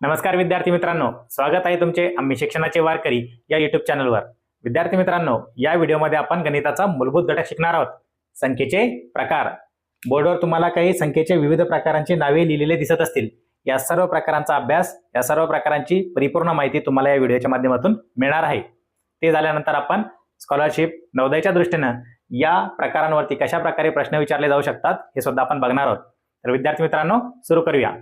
नमस्कार विद्यार्थी मित्रांनो स्वागत आहे तुमचे आम्ही शिक्षणाचे वारकरी या युट्यूब चॅनलवर विद्यार्थी मित्रांनो या व्हिडिओमध्ये आपण गणिताचा मूलभूत घटक शिकणार आहोत. संख्येचे प्रकार. बोर्डवर तुम्हाला काही संख्येचे विविध प्रकारांची नावे लिहिलेले दिसत असतील. या सर्व प्रकारांचा अभ्यास या सर्व प्रकारांची परिपूर्ण माहिती तुम्हाला या व्हिडिओच्या माध्यमातून मिळणार आहे. ते झाल्यानंतर आपण स्कॉलरशिप नवोदयच्या दृष्टीनं या प्रकारांवरती कशा प्रकारे प्रश्न विचारले जाऊ शकतात हे सुद्धा आपण बघणार आहोत. तर विद्यार्थी मित्रांनो सुरू करूया.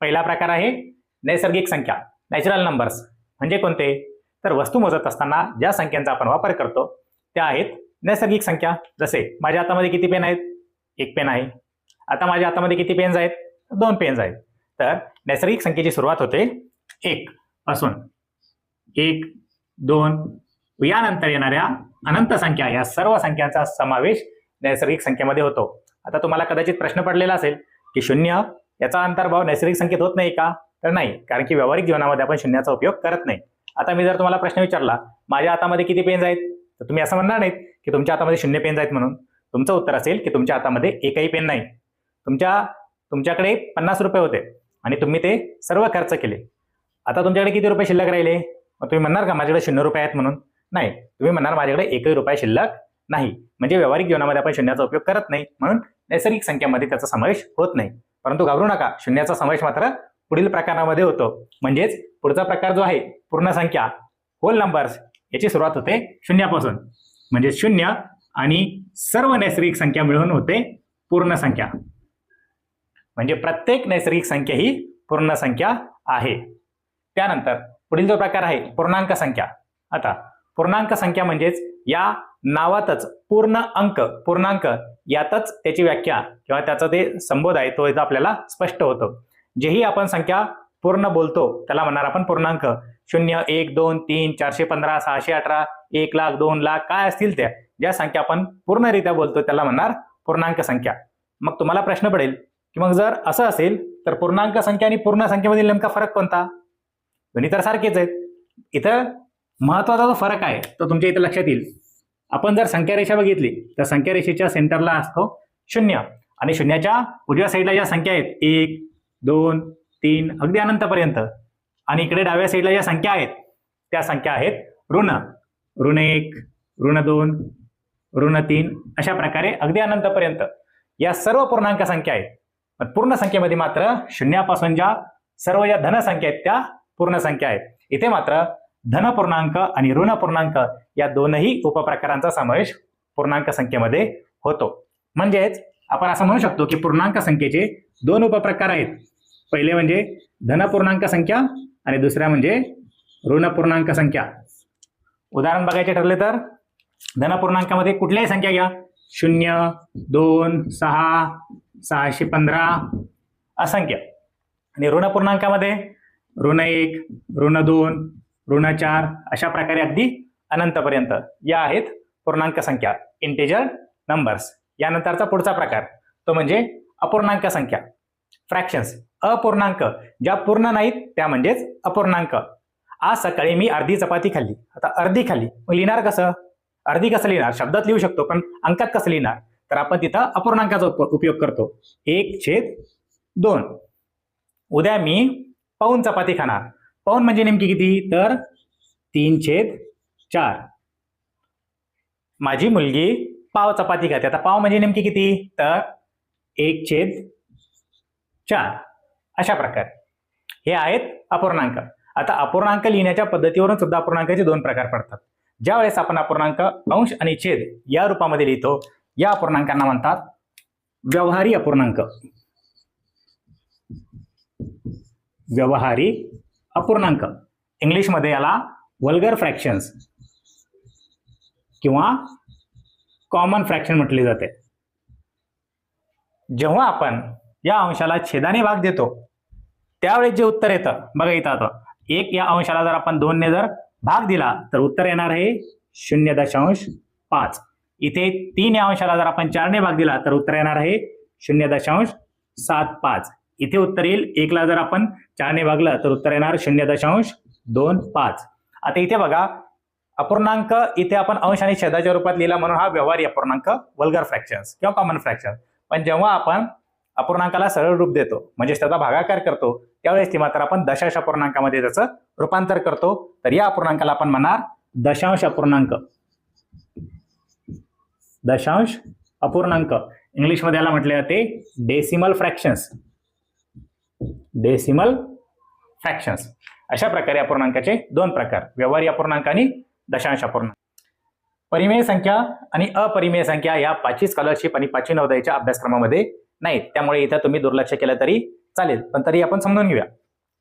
पहिला प्रकार आहे नैसर्गिक संख्या नॅचरल नंबर्स म्हणजे कोणते? तर वस्तू मोजत असताना ज्या संख्यांचा आपण वापर करतो त्या आहेत नैसर्गिक संख्या. जसे माझ्या हातामध्ये किती पेन आहेत? एक पेन आहे. आता माझ्या हातामध्ये किती पेन्स आहेत? दोन पेन्स आहेत. तर नैसर्गिक संख्येची सुरुवात होते एक पासून. एक दोन. यानंतर येणाऱ्या अनंत संख्या या सर्व संख्यांचा समावेश नैसर्गिक संख्येमध्ये होतो. आता तुम्हाला कदाचित प्रश्न पडलेला असेल की शून्य याचा अंतर्भाव नैसर्गिक संख्येत होत नाही का? तर नाही कारण की व्यावहारिक जीवनामध्ये आपण शून्याचा उपयोग करत नाही. आता मी जर तुम्हाला प्रश्न विचारला माझ्या हातामध्ये किती पेन्स आहेत? तर तुम्ही असं म्हणणार नाहीत की तुमच्या हातामध्ये शून्य पेन्स आहेत म्हणून. तुमचं उत्तर असेल की तुमच्या हातामध्ये एकही पेन नाही. तुमच्या तुमच्याकडे पन्नास रुपये होते आणि तुम्ही ते सर्व खर्च केले. आता तुमच्याकडे किती रुपये शिल्लक राहिले? मग तुम्ही म्हणणार का माझ्याकडे शून्य रुपये आहेत म्हणून? नाही तुम्ही म्हणणार माझ्याकडे एकही रुपये शिल्लक नाही. म्हणजे व्यावहारिक जीवनामध्ये आपण शून्याचा उपयोग करत नाही म्हणून नैसर्गिक संख्येमध्ये त्याचा समावेश होत नाही. परंतु घाबरू नका शून्याचा समावेश मात्र पुढील प्रकारामध्ये होतो. म्हणजेच पुढचा प्रकार जो आहे पूर्ण संख्या होल नंबर्स याची सुरुवात होते शून्यापासून. म्हणजे शून्य आणि सर्व नैसर्गिक संख्या मिळून होते पूर्ण संख्या. म्हणजे प्रत्येक नैसर्गिक संख्या ही पूर्ण संख्या आहे. त्यानंतर पुढील जो प्रकार आहे पूर्णांक संख्या. आता पूर्णांक संख्या म्हणजेच या नावातच पूर्ण अंक पूर्णांक यातच त्याची व्याख्या किंवा त्याचा ते संबोध आहे तो इथं आपल्याला स्पष्ट होतो. जेही आपण संख्या पूर्ण बोलतो त्याला म्हणणार आपण पूर्णांक. शून्य एक दोन तीन चारशे पंधरा सहाशे अठरा एक लाख दोन लाख काय असतील त्या? ज्या संख्या आपण पूर्णरित्या बोलतो त्याला म्हणणार पूर्णांक संख्या. मग तुम्हाला प्रश्न पडेल की मग जर असं असेल तर पूर्णांक संख्या आणि पूर्ण संख्येमधील नेमका फरक कोणता? दोन्ही तर सारखेच आहेत. इथं महत्त्वाचा जो फरक आहे तो तुमच्या इथं लक्षात येईल. आपण जर संख्या रेषा बघितली तर संख्या रेषेच्या सेंटरला असतो शून्य. आणि शून्याच्या उजव्या साईडला ज्या संख्या आहेत एक दोन तीन अगदी अनंतपर्यंत. आणि इकडे डाव्या साईडला ज्या संख्या आहेत त्या संख्या आहेत ऋण. ऋण एक ऋण दोन ऋण तीन अशा प्रकारे अगदी अनंतपर्यंत. या सर्व पूर्णांक संख्या आहेत. पण पूर्ण संख्येमध्ये मात्र शून्यापासून ज्या सर्व ज्या धनसंख्या आहेत त्या पूर्ण संख्या आहेत. इथे मात्र धन पूर्णांक आणि ऋण पूर्णांक या दोनही उपप्रकारांचा समावेश पूर्णांक संख्येमध्ये होतो. म्हणजेच आपण असं म्हणू शकतो की पूर्णांक संख्येचे दोन उपप्रकार आहेत. पहिले म्हणजे धनपूर्णांक संख्या आणि दुसऱ्या म्हणजे ऋण पूर्णांक संख्या. उदाहरण बघायचे ठरले तर धनपूर्णांकामध्ये कुठल्याही संख्या घ्या. शून्य दोन सहा सहाशे पंधरा असंख्य. आणि ऋण पूर्णांकामध्ये ऋण एक ऋण दोन ऋण चार अशा प्रकारे अगदी अनंतपर्यंत. या आहेत पूर्णांक संख्या. इंटेजर नंबर्स यानंतरचा पुढचा प्रकार. तो म्हणजे अपूर्णांक संख्या. फ्रॅक्शन्स अपूर्णांक. ज्या पूर्ण नाहीत त्या म्हणजेच अपूर्णांक. आज सकाळी मी अर्धी चपाती खाल्ली. आता अर्धी खाल्ली. मग लिहिणार कसं? अर्धी कसं लिहिणार? शब्दात लिहू शकतो पण अंकात कसं लिहिणार? तर आपण तिथं अपूर्णांकाचा उप- उपयोग करतो. एक छेद दोन. उद्या मी पाऊन चपाती खाणार. पाऊन म्हणजे नेमकी किती? तर तीन छेद चार. माझी मुलगी पाव चपाती खाते. आता पाव म्हणजे नेमकी किती? तर एक छेद चार. अशा प्रकारे. हे आहेत अपूर्णांक. आता अपूर्णांक लिहिण्याच्या पद्धतीवरून सुद्धा अपूर्णांकाचे दोन प्रकार पडतात. ज्या वेळेस आपण अपूर्णांक अंश आणि छेद या रूपामध्ये लिहितो या अपूर्णांकांना म्हणतात व्यवहारी अपूर्णांक. व्यवहारी अपूर्णांक. इंग्लिशमध्ये याला वल्गर फ्रॅक्शन्स किंवा कॉमन फ्रॅक्शन म्हटले जाते. जेव्हा आपण या अंशाला छेदाने भाग देतो त्यावेळेस जे उत्तर येतं बघा इथं आता. एक या अंशाला जर आपण दोनने जर भाग दिला तर उत्तर येणार आहे शून्य दशांश पाच. इथे तीन या अंशाला जर आपण चारने भाग दिला तर उत्तर येणार आहे शून्य दशांश सात पाच. इथे उत्तर येईल एकला जर आपण चारने भागलं तर उत्तर येणार शून्य दशांश दोन पाच. आता इथे बघा अपूर्णांक इथे आपण अंश आणि छेदाच्या रूपात लिहिला म्हणून हा व्यवहारी अपूर्णांक वल्गर फ्रॅक्शन्स किंवा कॉमन फ्रॅक्शन पण जेव्हा आपण अपूर्णांकाला सरळ रूप देतो म्हणजेच त्याचा भागाकार करतो त्यावेळेस ती मात्र आपण दशांश अपूर्णांकामध्ये त्याचं रूपांतर करतो. तर या अपूर्णांकाला आपण म्हणणार दशांश अपूर्णांक दशांश अपूर्णांक. इंग्लिशमध्ये याला म्हटले जाते डेसिमल फ्रॅक्शन्स डेसिमल फ्रॅक्शन्स अशा प्रकारे अपूर्णांकाचे दोन प्रकार व्यवहारी अपूर्णांक आणि दशांश अपूर्णांक. परिमेय संख्या आणि अपरिमेय संख्या या पाचवी स्कॉलरशिप आणि पाचवी नवोदयाच्या अभ्यासक्रमामध्ये नाहीत. त्यामुळे इथं तुम्ही दुर्लक्ष केलं तरी चालेल पण तरी आपण समजून घेऊया.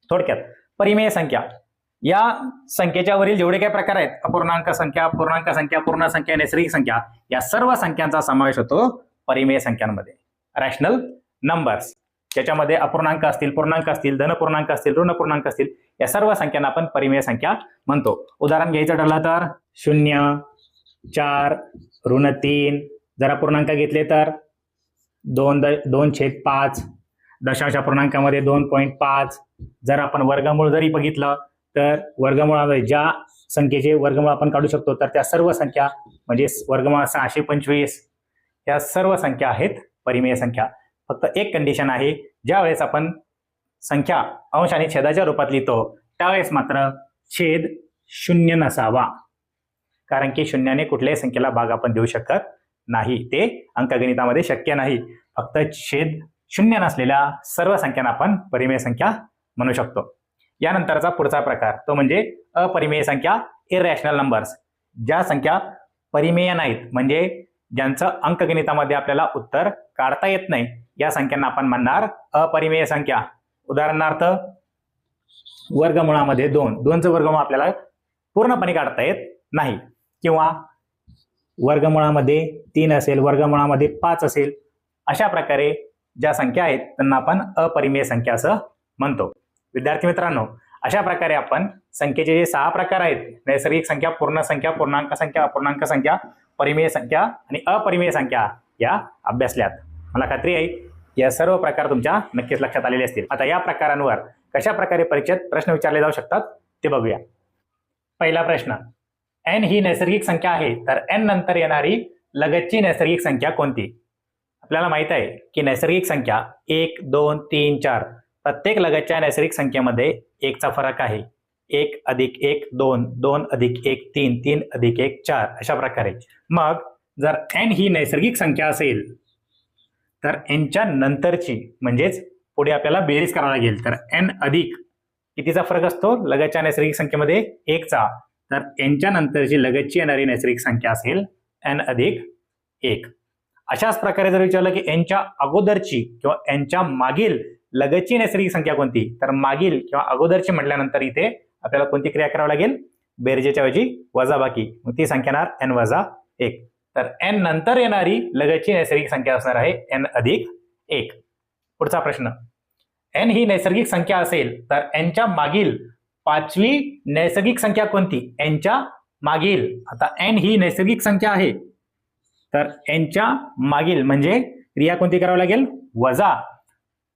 थोडक्यात परिमेय संख्या. या संख्येच्या वरील जेवढे काही प्रकार आहेत अपूर्णांक संख्या पूर्णांक संख्या पूर्ण संख्या नैसर्गिक संख्या या सर्व संख्यांचा समावेश होतो परिमेय संख्यांमध्ये. रॅशनल नंबर्स ज्याच्यामध्ये अपूर्णांक असतील पूर्णांक असतील धनपूर्णांक असतील ऋण पूर्णांक असतील या सर्व संख्यांना आपण परिमेय संख्या म्हणतो. उदाहरण घ्यायचं ठरलं तर शून्य चार ऋण तीन. जर अपूर्णांक घेतले तर दोन द दोन छेद पाच दशांश पूर्णांकामध्ये दोन पॉईंट पाच. जर आपण वर्गमूळ जरी बघितलं तर वर्गमुळामध्ये ज्या संख्येचे वर्गमूळ आपण काढू शकतो तर त्या सर्व संख्या म्हणजे वर्गमूळ सहाशे पंचवीस. या सर्व संख्या आहेत परिमेय संख्या. फक्त एक कंडिशन आहे ज्यावेळेस आपण संख्या अंश आणि छेदाच्या रूपात लिहितो त्यावेळेस मात्र छेद शून्य नसावा. कारण की शून्याने कुठल्याही संख्येला भाग आपण देऊ शकत नाही. ते अंकगणितामध्ये शक्य नाही. फक्त छेद शून्य नसलेल्या सर्व संख्यांना आपण परिमेय संख्या म्हणू शकतो. यानंतरचा पुढचा प्रकार तो म्हणजे अपरिमेय संख्या इरॅशनल नंबर्स ज्या संख्या परिमेय नाहीत म्हणजे ज्यांचं अंकगणितामध्ये आपल्याला उत्तर काढता येत नाही या संख्यांना आपण म्हणणार अपरिमेय संख्या. उदाहरणार्थ वर्गमुळामध्ये दोन. दोनचं वर्गमुळ आपल्याला पूर्णपणे काढता येत नाही. किंवा वर्गमुळामध्ये तीन असेल वर्गमुळामध्ये पाच असेल अशा प्रकारे ज्या संख्या आहेत त्यांना आपण अपरिमेय संख्या असं म्हणतो. विद्यार्थी मित्रांनो अशा प्रकारे आपण संख्येचे जे सहा प्रकार आहेत नैसर्गिक संख्या पूर्ण संख्या पूर्णांक संख्या अपूर्णांक संख्या परिमेय संख्या आणि अपरिमेय संख्या या अभ्यासल्यात. मला खात्री आहे या सर्व प्रकार तुमच्या नक्कीच लक्षात आलेले असतील. आता या प्रकारांवर कशा प्रकारे परीक्षेत प्रश्न विचारले जाऊ शकतात ते बघूया. पहिला प्रश्न एन ही नैसर्गिक संख्या आहे तर एन नंतर येणारी लगतची नैसर्गिक संख्या कोणती? आपल्याला माहीत आहे की नैसर्गिक संख्या एक दोन तीन चार प्रत्येक लगतच्या नैसर्गिक संख्येमध्ये एकचा फरक आहे. एक अधिक एक दोन दोन अधिक एक तीन तीन अधिक एक चार अशा प्रकारे. मग जर एन ही नैसर्गिक संख्या असेल तर एनच्या नंतरची म्हणजेच पुढे आपल्याला बेरीज करावं लागेल तर एन अधिक कितीचा फरक असतो? लगतच्या नैसर्गिक संख्येमध्ये एकचा. तर एनच्या नंतरची लगतची येणारी नैसर्गिक संख्या असेल एन अधिक एक. अशाच प्रकारे जर विचारलं की एनच्या अगोदरची किंवा एनच्या मागील लगतची नैसर्गिक संख्या कोणती? तर मागील किंवा अगोदरची म्हटल्यानंतर इथे आपल्याला कोणती क्रिया करावी लागेल? बेरजेच्या ऐवजी वजाबाकी मग ती संख्या येणार एन वजा एक. तर एन नंतर येणारी लगतची नैसर्गिक संख्या असणार आहे एन अधिक एक. पुढचा प्रश्न. एन ही नैसर्गिक संख्या असेल तर एनच्या मागील पाचवी नैसर्गिक संख्या कोणती? एनच्या मागील. आता एन ही नैसर्गिक संख्या आहे. तर एनच्या मागील म्हणजे क्रिया कोणती करावी लागेल? वजा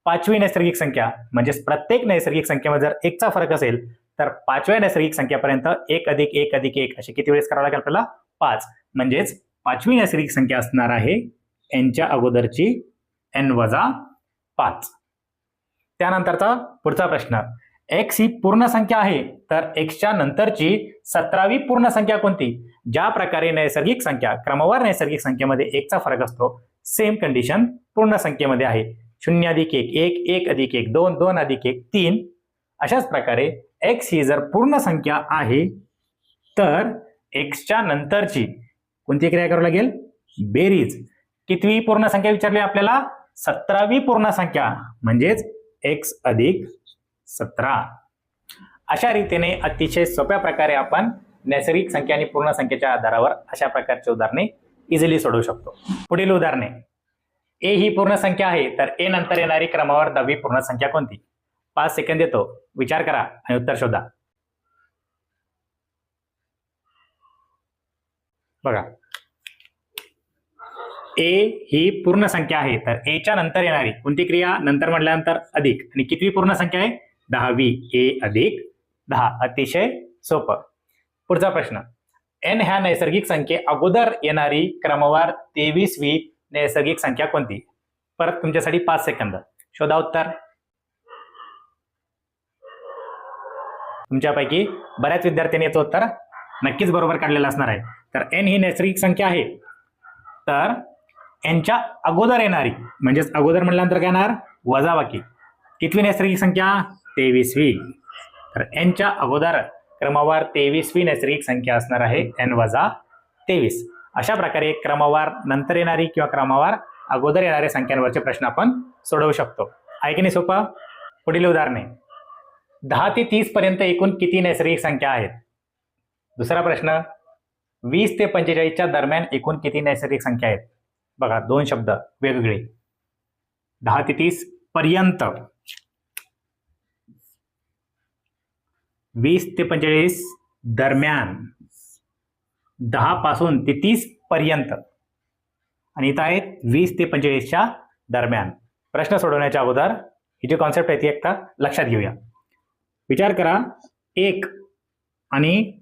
पाचवी नैसर्गिक संख्या. म्हणजेच प्रत्येक नैसर्गिक संख्येमध्ये जर एकचा फरक असेल तर पाचव्या नैसर्गिक संख्यापर्यंत एक अधिक एक अधिक एक असे किती वेळेस करावं लागेल आपल्याला? पाच. म्हणजेच पाचवी नैसर्गिक संख्या असणार आहे एनच्या अगोदरची एन वजा पाच. त्यानंतरचा पुढचा प्रश्न. एक्स ही पूर्ण संख्या आहे तर एक्सच्या नंतरची सतरावी पूर्ण संख्या कोणती? ज्या प्रकारे नैसर्गिक संख्या क्रमवार नैसर्गिक संख्येमध्ये एकचा फरक असतो सेम कंडिशन पूर्ण संख्येमध्ये आहे. शून्य अधिक एक एक एक अधिक एक दोन दोन अधिक एक तीन. अशाच प्रकारे एक्स ही जर पूर्ण संख्या आहे तर एक्सच्या नंतरची कोणती क्रिया करावी लागेल? बेरीज. कितवी पूर्ण संख्या विचारली आपल्याला? सतरावी पूर्ण संख्या म्हणजेच एक्स अधिक सतरा. अशा रीतीने अतिशय सोप्या प्रकारे आपण नैसर्गिक संख्या आणि पूर्ण संख्येच्या आधारावर अशा प्रकारची उदाहरणे इझिली सोडवू शकतो. पुढील उदाहरणे. ए ही पूर्ण संख्या आहे तर ए नंतर येणारी क्रमावर दहावी पूर्ण संख्या कोणती? पाच सेकंद देतो विचार करा आणि उत्तर शोधा. बघा. ए ही पूर्ण संख्या आहे तर एच्या नंतर येणारी कोणती क्रिया? नंतर म्हटल्यानंतर अधिक. आणि कितवी पूर्ण संख्या आहे? दहावी. ए अधिक दहा. अतिशय सोपं. पुढचा प्रश्न. एन ह्या नैसर्गिक संख्ये अगोदर येणारी क्रमवार तेवीसवी नैसर्गिक संख्या कोणती? परत तुमच्यासाठी पाच सेकंद. शोधा उत्तर. तुमच्यापैकी बऱ्याच विद्यार्थ्यांनी याचं उत्तर नक्कीच बरोबर काढलेलं असणार आहे. तर एन ही नैसर्गिक संख्या आहे. तर एनच्या अगोदर येणारी म्हणजेच अगोदर म्हटल्यानंतर काय येणार? वजाबाकी. कितवी नैसर्गिक संख्या? तेवीसवी तर एनच्या अगोदर क्रमवार तेवीसवी नैसर्गिक संख्या असणार आहे एन वजा तेवीस. अशा प्रकारे क्रमवार नंतर येणारी किंवा क्रमवार अगोदर येणाऱ्या संख्यांवरचे प्रश्न आपण सोडवू शकतो. आहे की नाही सोपं? पुढील उदाहरणे. दहा ते तीस पर्यंत एकूण किती नैसर्गिक संख्या आहेत? दुसरा प्रश्न. वीस ते पंचेचाळीसच्या दरम्यान एकूण किती नैसर्गिक संख्या आहेत? बघा दोन शब्द वेगवेगळे. दहा ते तीस पर्यंत. वीस ते पंचेचाळीस दरम्यान दहापासून ते तीस पर्यंत. आणि इथं आहेत वीस ते पंचेचाळीसच्या दरम्यान. प्रश्न सोडवण्याच्या अगोदर ही जी कॉन्सेप्ट आहे ती एकदा लक्षात घेऊया. विचार करा एक आणि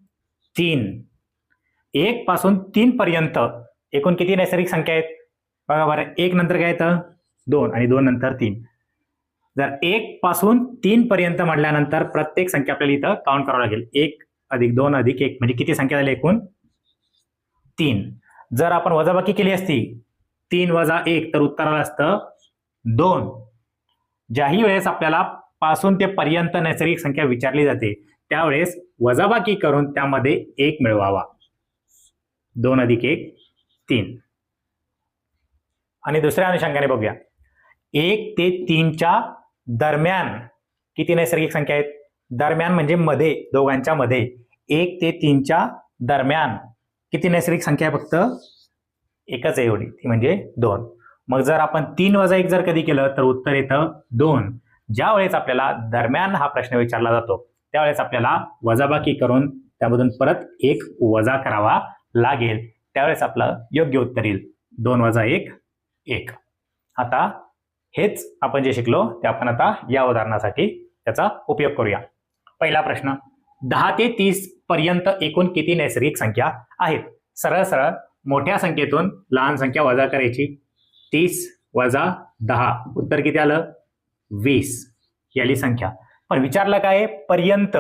तीन. एक पासून तीन पर्यंत. एकूण किती नैसर्गिक संख्या आहेत? बघा बरं एक नंतर काय येतं? दोन आणि दोन नंतर तीन. जर एक पासून तीन पर्यंत म्हटल्यानंतर प्रत्येक संख्या आपल्याला इथं काउंट करावं लागेल. एक अधिक दोन अधिक एक. म्हणजे किती संख्या झाली एकूण? तीन. जर आपण वजाबाकी केली असती तीन वजा एक तर उत्तर आलं असतं दोन. ज्याही वेळेस आपल्याला पासून ते पर्यंत नैसर्गिक संख्या विचारली जाते त्यावेळेस वजाबाकी करून त्यामध्ये एक मिळवावा. दोन अधिक एक तीन. आणि दुसऱ्या अनुषंगाने बघूया. एक ते तीनच्या दरम्यान किती नैसर्गिक संख्या आहेत? दरम्यान म्हणजे मध्ये दोघांच्या मध्ये. एक ते तीनच्या दरम्यान किती नैसर्गिक संख्या फक्त? एकच आहे एवढी. ती म्हणजे दोन. मग जर आपण तीन वजा एक जर कधी केलं तर उत्तर येतं दोन. ज्या वेळेस आपल्याला दरम्यान हा प्रश्न विचारला जातो त्यावेळेस आपल्याला वजाबाकी करून त्यामधून परत एक वजा करावा लागेल. त्यावेळेस आपलं योग्य उत्तर येईल. दोन वजा एक एक. आता हेच आपण जे शिकलो ते आपण आता या उदाहरणासाठी त्याचा उपयोग करूया. पहिला प्रश्न दहा ते तीस पर्यंत एकूण किती नैसर्गिक संख्या आहेत? सरळ सरळ मोठ्या संख्येतून लहान संख्या वजा करायची. तीस वजा दहा उत्तर किती आलं? वीस ही आली संख्या. पण विचारलं काय पर्यंत.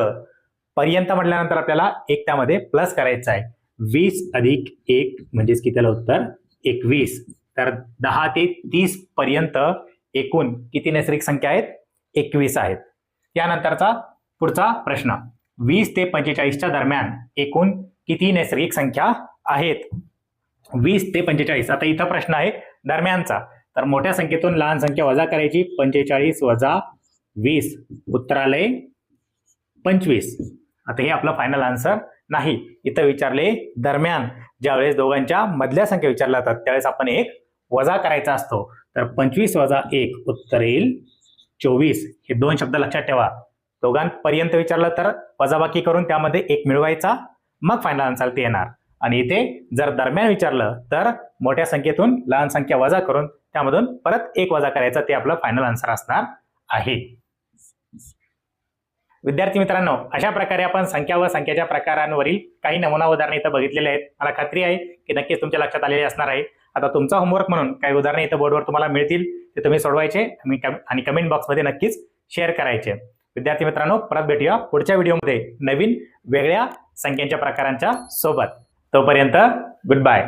पर्यंत म्हटल्यानंतर आपल्याला एक त्यामध्ये प्लस करायचं आहे. वीस अधिक एक म्हणजेच किती आलं उत्तर? एकवीस. तर दहा ते तीस पर्यंत एकूण किती नैसर्गिक संख्या आहेत? एकवीस आहेत. त्यानंतरचा पुढचा प्रश्न. वीस ते पंचेचाळीसच्या दरम्यान एकूण किती नैसर्गिक संख्या आहेत? वीस ते पंचेचाळीस. आता इथं प्रश्न आहे दरम्यानचा. तर मोठ्या संख्येतून लहान संख्या वजा करायची. पंचेचाळीस वजा वीस. उत्तरालय पंचवीस. आता हे आपलं फायनल आन्सर नाही. इथं विचारले दरम्यान. ज्यावेळेस दोघांच्या मधल्या संख्या विचारल्या जातात त्यावेळेस आपण एक वजा करायचा असतो. तर पंचवीस वजा एक उत्तर येईल. चोवीस. हे दोन शब्द लक्षात ठेवा. दोघांपर्यंत विचारलं तर वजाबाकी करून त्यामध्ये एक मिळवायचा. मग फायनल आन्सर ते येणार. आणि इथे जर दरम्यान विचारलं तर मोठ्या संख्येतून लहान संख्या वजा करून त्यामधून परत एक वजा करायचा ते आपलं फायनल आन्सर असणार आहे. विद्यार्थी मित्रांनो अशा प्रकारे आपण संख्या व संख्याच्या प्रकारांवरील काही नमुना उदाहरणे इथं बघितलेले आहेत. मला खात्री आहे की नक्कीच तुमच्या लक्षात आलेले असणार आहे. आता तुमचा होमवर्क म्हणून काही उदाहरणं इथं बोर्डवर तुम्हाला मिळतील ते तुम्ही सोडवायचे आणि आणि कमेंट बॉक्समध्ये नक्कीच शेअर करायचे. विद्यार्थी मित्रांनो परत भेटूया पुढच्या व्हिडिओमध्ये नवीन वेगळ्या संख्यांच्या प्रकारांच्या सोबत. तोपर्यंत गुड बाय